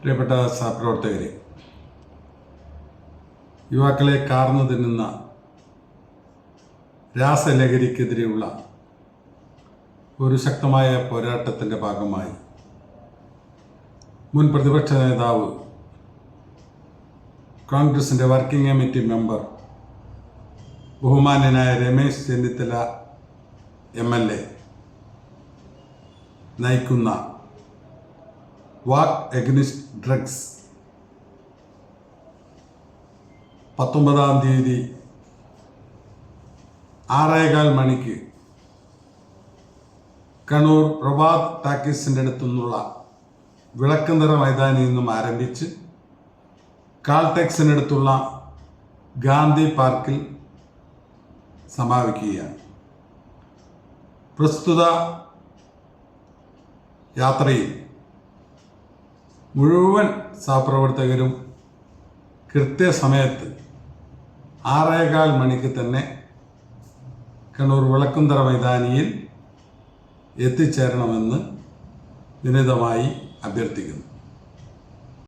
പ്രിയപ്പെട്ട സഹപ്രവർത്തകരെ യുവാക്കളെ കാർന്നു തിന്നുന്ന രാസലഹരിക്കെതിരെയുള്ള ഒരു ശക്തമായ പോരാട്ടത്തിന്റെ ഭാഗമായി മുൻ പ്രതിപക്ഷ നേതാവ് കോൺഗ്രസിന്റെ വർക്കിംഗ് കമ്മിറ്റി മെമ്പർ ബഹുമാന്യനായ Ramesh Chennithala M L A നയിക്കുന്ന വാക്ക് എഗ്നിസ്റ്റ് ഡ്രഗ്സ്. പത്തൊമ്പതാം തീയതി ആറേകാൽ മണിക്ക് കണ്ണൂർ പ്രഭാത് ടാക്കീസിന്റെ അടുത്തുനിന്നുള്ള വിളക്കുനിറ മൈതാനിൽ നിന്നും ആരംഭിച്ച് കാൽടെക്സിനടുത്തുള്ള ഗാന്ധി പാർക്കിൽ സമാപിക്കുകയാണ്. പ്രസ്തുത യാത്രയിൽ മുഴുവൻ സഹപ്രവർത്തകരും കൃത്യസമയത്ത് ആറേകാൽ മണിക്ക് തന്നെ കണ്ണൂർ വിളക്കുന്തറ മൈതാനിയിൽ എത്തിച്ചേരണമെന്ന് വിനീതമായി അഭ്യർത്ഥിക്കുന്നു.